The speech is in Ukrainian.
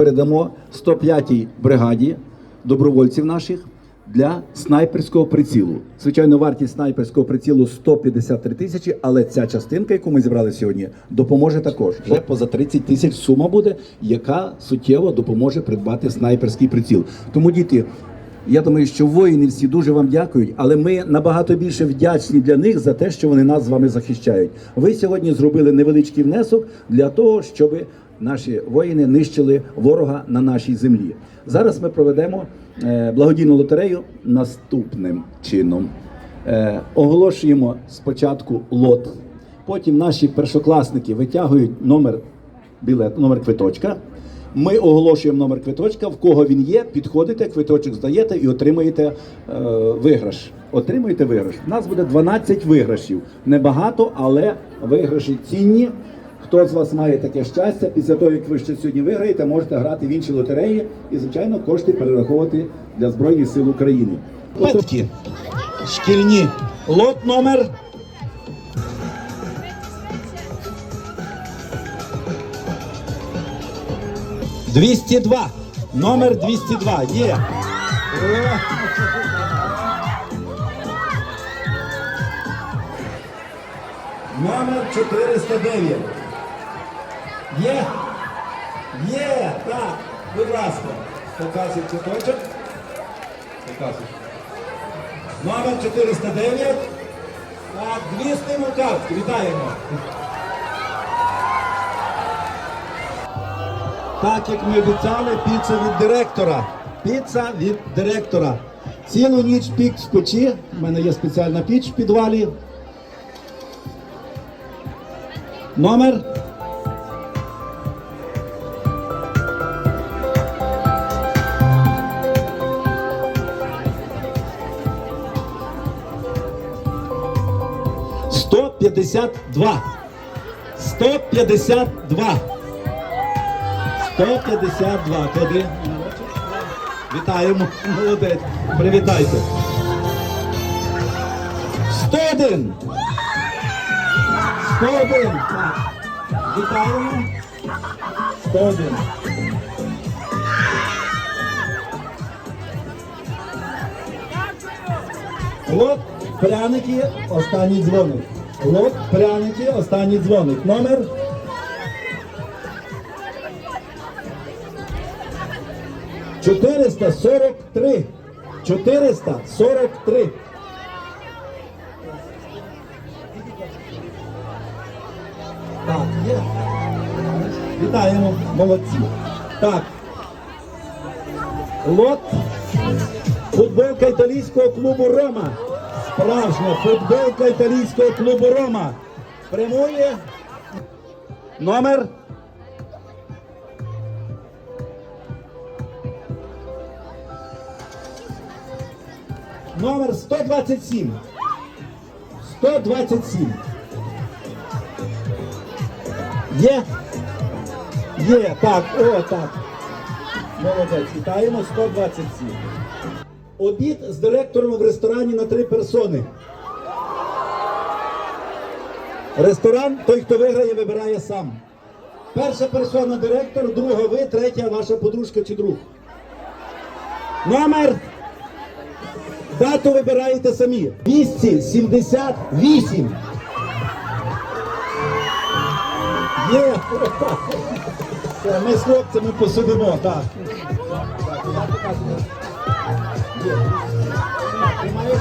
Передамо 105-й бригаді добровольців наших для снайперського прицілу. Звичайно, вартість снайперського прицілу 153 тисячі, але ця частинка, яку ми зібрали сьогодні, допоможе також. Вже поза 30 тисяч сума буде, яка суттєво допоможе придбати снайперський приціл. Тому, діти, я думаю, що воїни всі дуже вам дякують, але ми набагато більше вдячні для них за те, що вони нас з вами захищають. Ви сьогодні зробили невеличкий внесок для того, щоб наші воїни нищили ворога на нашій землі. Зараз ми проведемо е, благодійну лотерею наступним чином. Е, Оголошуємо спочатку лот. Потім наші першокласники витягують номер білет, номер квиточка. Ми оголошуємо номер квиточка, в кого він є, підходите, квиточок здаєте і отримуєте е, виграш. Отримуєте виграш. У нас буде 12 виграшів. Небагато, але виграші цінні. Хто з вас має таке щастя, після того, як ви ще сьогодні виграєте, можете грати в інші лотереї і, звичайно, кошти перераховувати для Збройних сил України. Шкільні. Лот номер. Двісті два. Номер 202. Є. Номер 409. Є? Є! Так, будь ласка. Показуй квиточок. Показуй. Номер 409. Так, дві стимулкартки. Вітаємо. Так як ми обіцяли, піца від директора. Піца від директора. Цілу ніч пік з печі. У мене є спеціальна піч в підвалі. Номер сто п'ятдесят два. Сто п'ятдесят два. Сто п'ятдесят два. Куди? Вітаємо. Молодець. Привітайте. Сто один. 101. Так. Вітаємо. 101. Лот пряники, останній дзвоник. Лот пряники, останній дзвоник. Номер. Чотириста сорок три. Чотириста сорок три. Так, є. Вітаємо, молодці. Так. Лот. Футболка італійського клубу Рома. Справжня футболка італійського клубу Рома. Прямує. Номер. Номер 127. 127. Є? Є, так, о, так. Молодець, вітаємо 127. Обід з директором в ресторані на три персони. Ресторан, той, хто виграє, вибирає сам. Перша персона директор, друга ви, третя ваша подружка чи друг. Номер. Дату вибираєте самі. 278. Є. Ми з хлопцями посидимо, так. Ти маєш